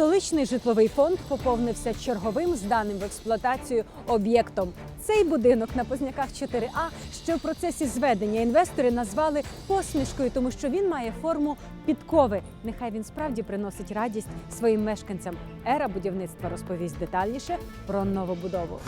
Столичний житловий фонд поповнився черговим зданим в експлуатацію об'єктом. Цей будинок на Позняках 4А, ще в процесі зведення інвестори назвали посмішкою, тому що він має форму підкови. Нехай він справді приносить радість своїм мешканцям. Ера будівництва розповість детальніше про новобудову.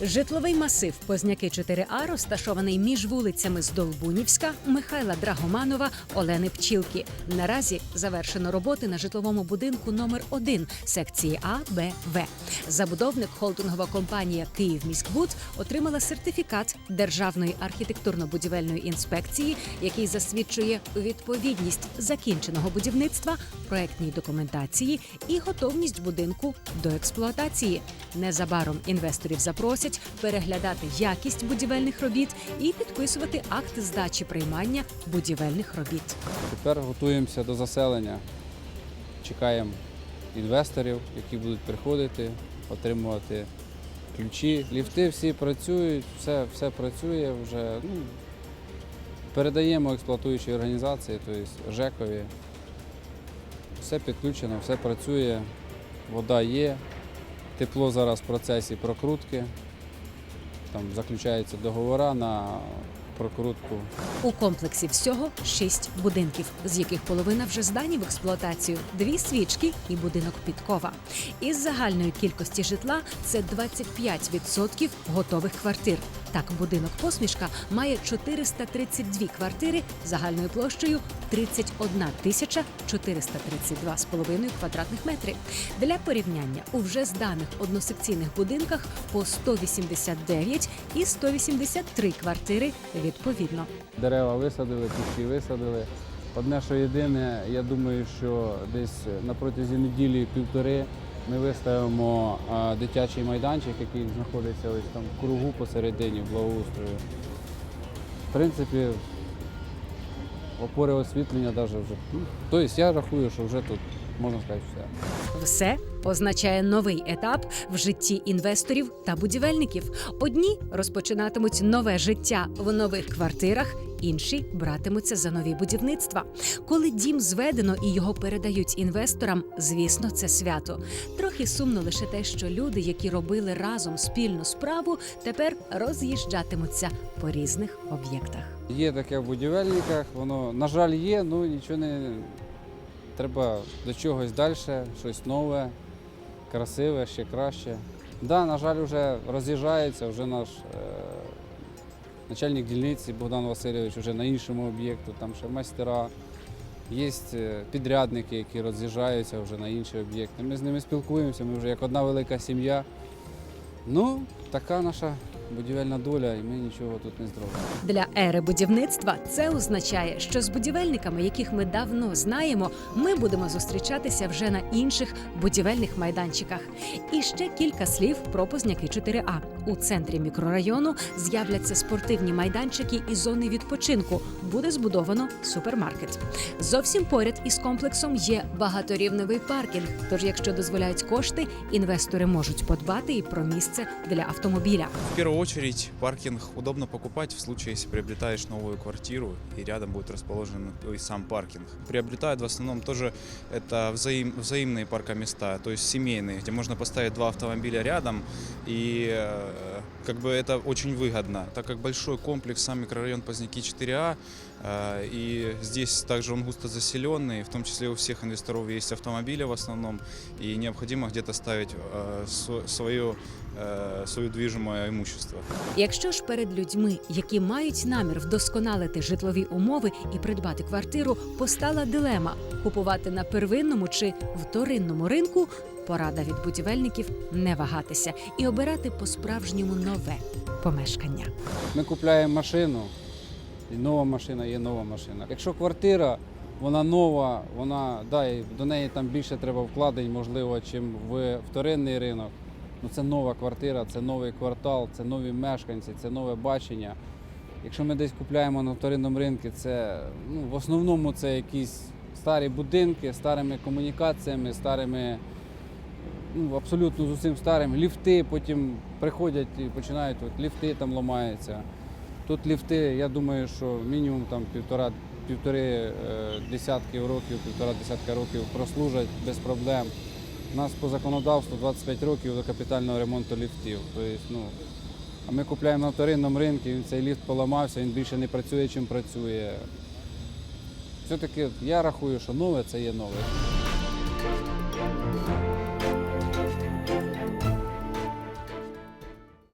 Житловий масив Позняки 4А розташований між вулицями Здолбунівська, Михайла Драгоманова, Олени Пчілки. Наразі завершено роботи на житловому будинку номер 1 секції А, Б, В. Забудовник холдингова компанія «Київміськбуд» отримала сертифікат Державної архітектурно-будівельної інспекції, який засвідчує відповідність закінченого будівництва, проектній документації і готовність будинку до експлуатації. Незабаром інвесторів запросять переглядати якість будівельних робіт і підписувати акт здачі приймання будівельних робіт. Тепер готуємося до заселення. Чекаємо інвесторів, які будуть приходити, отримувати ключі. Ліфти всі працюють, все, все працює вже. Ну, передаємо експлуатуючій організації, тобто ЖЕКові. Все підключено, все працює, вода є, тепло зараз в процесі прокрутки. Там заключаються договори на прокрутку У комплексі всього шість будинків, з яких половина вже здані в експлуатацію, дві свічки і будинок підкова. Із загальної кількості житла це 25% готових квартир. Так, будинок посмішка має 432 квартири загальною площею 31 тисяча 432,5 квадратних метрів. Для порівняння у вже зданих односекційних будинках по 189 і 183 квартири відповідно. Дерева висадили, кущі висадили. Одне, що єдине, я думаю, що десь на протязі неділі-півтори ми виставимо дитячий майданчик, який знаходиться ось там в кругу посередині благоустрою. В принципі, опори освітлення навіть вже. Тобто я рахую, що вже тут можна сказати все. Все означає новий етап в житті інвесторів та будівельників. Одні розпочинатимуть нове життя в нових квартирах, інші братимуться за нові будівництва. Коли дім зведено і його передають інвесторам, звісно, це свято. Трохи сумно лише те, що люди, які робили разом спільну справу, тепер роз'їжджатимуться по різних об'єктах. Є таке в будівельниках, воно, на жаль, є, ну нічого не треба до чогось далі, щось нове, красиве, ще краще. Да, на жаль, вже роз'їжджається, вже наш е, начальник дільниці Богдан Васильович вже на іншому об'єкту, там ще майстера. Є е, підрядники, які роз'їжджаються вже на інші об'єкти. Ми з ними спілкуємося, ми вже як одна велика сім'я. Ну, така наша будівельна доля, і ми нічого тут не зробимо. Для ери будівництва це означає, що з будівельниками, яких ми давно знаємо, ми будемо зустрічатися вже на інших будівельних майданчиках. І ще кілька слів про позняки 4А. У центрі мікрорайону з'являться спортивні майданчики і зони відпочинку. Буде збудовано супермаркет. Зовсім поряд із комплексом є багаторівневий паркінг. Тож, якщо дозволяють кошти, інвестори можуть подбати і про місце для автомобіля. Первую очередь паркинг удобно покупать в случае, если приобретаешь новую квартиру и рядом будет расположен и сам паркинг. Приобретают в основном тоже это взаим, взаимные паркоместа, то есть семейные, где можно поставить два автомобиля рядом и э, как бы это очень выгодно, так как большой комплекс, сам микрорайон Поздняки 4А, э, и здесь также он густо заселенный, в том числе у всех инвесторов есть автомобили в основном, и необходимо где-то ставить э, сво- свое, э, свое движимое имущество. Якщо ж перед людьми, які мають намір вдосконалити житлові умови і придбати квартиру, постала дилема купувати на первинному чи вторинному ринку, порада від будівельників не вагатися і обирати по-справжньому нове помешкання. Ми купуємо машину, і нова машина є нова машина. Якщо квартира, вона нова, вона да, і до неї там більше треба вкладень, можливо, чим в вторинний ринок. Ну це нова квартира, це новий квартал, це нові мешканці, це нове бачення. Якщо ми десь купуємо на вторинному ринку, це ну, в основному це якісь старі будинки, старими комунікаціями, старими, ну абсолютно з усім старим. Ліфти потім приходять і починають, от ліфти там ламаються. Тут ліфти, я думаю, що мінімум там півтора, півтори е, десятки років, півтора десятка років прослужать без проблем. У нас по законодавству 25 років до капітального ремонту ліфтів. Тобто, ну, а ми купуємо на вторинному ринку, він цей ліфт поламався, він більше не працює, чим працює. Все-таки я рахую, що нове це є нове.